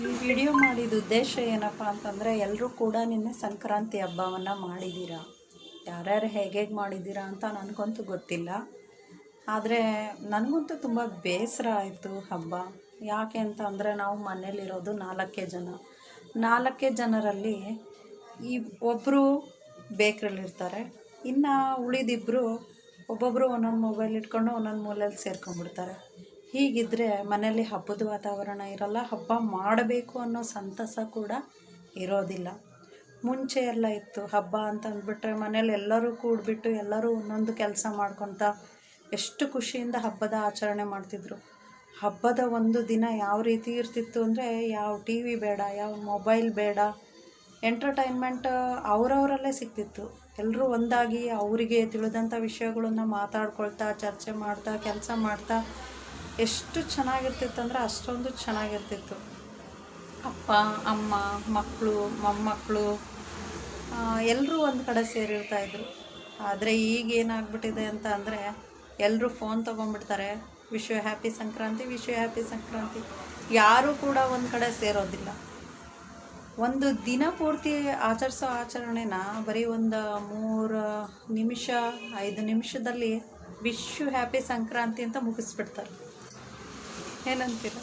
ಈ ವಿಡಿಯೋ ಮಾಡಿದ ಉದ್ದೇಶ ಏನಪ್ಪ ಅಂತಂದರೆ ಎಲ್ಲರೂ ಕೂಡ ನಿನ್ನೆ ಸಂಕ್ರಾಂತಿ ಹಬ್ಬವನ್ನು ಮಾಡಿದ್ದೀರಾ ಯಾರ್ಯಾರು ಹೇಗೆ ಮಾಡಿದ್ದೀರಾ ಅಂತ ನನಗಂತೂ ಗೊತ್ತಿಲ್ಲ. ಆದರೆ ನನಗಂತೂ ತುಂಬ ಬೇಸರ ಆಯಿತು ಹಬ್ಬ. ಯಾಕೆ ಅಂತ ಅಂದರೆ, ನಾವು ಮನೇಲಿರೋದು ನಾಲ್ಕೇ ಜನ. ನಾಲ್ಕೇ ಜನರಲ್ಲಿ ಈ ಒಬ್ಬರು ಬೇಕ್ರಲ್ಲಿರ್ತಾರೆ ಇನ್ನು ಉಳಿದಿಬ್ಬರು ಒಬ್ಬೊಬ್ಬರು ಒಂದೊಂದು ಮೊಬೈಲ್ ಇಟ್ಕೊಂಡು ಒಂದೊಂದು ಮೂಲೆಯಲ್ಲಿ ಸೇರ್ಕೊಂಡ್ಬಿಡ್ತಾರೆ. ಹೀಗಿದ್ದರೆ ಮನೆಯಲ್ಲಿ ಹಬ್ಬದ ವಾತಾವರಣ ಇರಲ್ಲ, ಹಬ್ಬ ಮಾಡಬೇಕು ಅನ್ನೋ ಸಂತಸ ಕೂಡ ಇರೋದಿಲ್ಲ. ಮುಂಚೆ ಎಲ್ಲ ಇತ್ತು, ಹಬ್ಬ ಅಂತ ಅಂದ್ಬಿಟ್ರೆ ಮನೇಲಿ ಎಲ್ಲರೂ ಕೂಡಿಬಿಟ್ಟು ಎಲ್ಲರೂ ಒಂದೊಂದು ಕೆಲಸ ಮಾಡ್ಕೊತ ಎಷ್ಟು ಖುಷಿಯಿಂದ ಹಬ್ಬದ ಆಚರಣೆ ಮಾಡ್ತಿದ್ರು. ಹಬ್ಬದ ಒಂದು ದಿನ ಯಾವ ರೀತಿ ಇರ್ತಿತ್ತು ಅಂದರೆ ಯಾವ ಟಿ ವಿ ಬೇಡ, ಯಾವ ಮೊಬೈಲ್ ಬೇಡ, ಎಂಟರ್ಟೈನ್ಮೆಂಟ್ ಅವರವರಲ್ಲೇ ಸಿಗ್ತಿತ್ತು. ಎಲ್ಲರೂ ಒಂದಾಗಿ ಅವರಿಗೆ ತಿಳಿದಂಥ ವಿಷಯಗಳನ್ನ ಮಾತಾಡ್ಕೊಳ್ತಾ, ಚರ್ಚೆ ಮಾಡ್ತಾ, ಕೆಲಸ ಮಾಡ್ತಾ ಎಷ್ಟು ಚೆನ್ನಾಗಿರ್ತಿತ್ತು ಅಂದರೆ ಅಷ್ಟೊಂದು ಚೆನ್ನಾಗಿರ್ತಿತ್ತು. ಅಪ್ಪ, ಅಮ್ಮ ಮಕ್ಕಳು ಮೊಮ್ಮಕ್ಕಳು ಎಲ್ಲರೂ ಒಂದು ಕಡೆ ಸೇರಿರ್ತಾ ಇದ್ರು. ಆದರೆ ಈಗ ಏನಾಗ್ಬಿಟ್ಟಿದೆ ಅಂತ ಅಂದರೆ ಎಲ್ಲರೂ ಫೋನ್ ತೊಗೊಂಡ್ಬಿಡ್ತಾರೆ. ವಿಶ್ವ ಹ್ಯಾಪಿ ಸಂಕ್ರಾಂತಿ ವಿಶ್ವ ಹ್ಯಾಪಿ ಸಂಕ್ರಾಂತಿ. ಯಾರೂ ಕೂಡ ಒಂದು ಕಡೆ ಸೇರೋದಿಲ್ಲ. ಒಂದು ದಿನ ಪೂರ್ತಿ ಆಚರಿಸೋ ಆಚರಣೆನ ಬರೀ ಒಂದು ಮೂರು ನಿಮಿಷ, ಐದು ನಿಮಿಷದಲ್ಲಿ ವಿಶ್ವ ಹ್ಯಾಪಿ ಸಂಕ್ರಾಂತಿ ಅಂತ ಮುಗಿಸ್ಬಿಡ್ತಾರೆ. ಏನಂತೀರ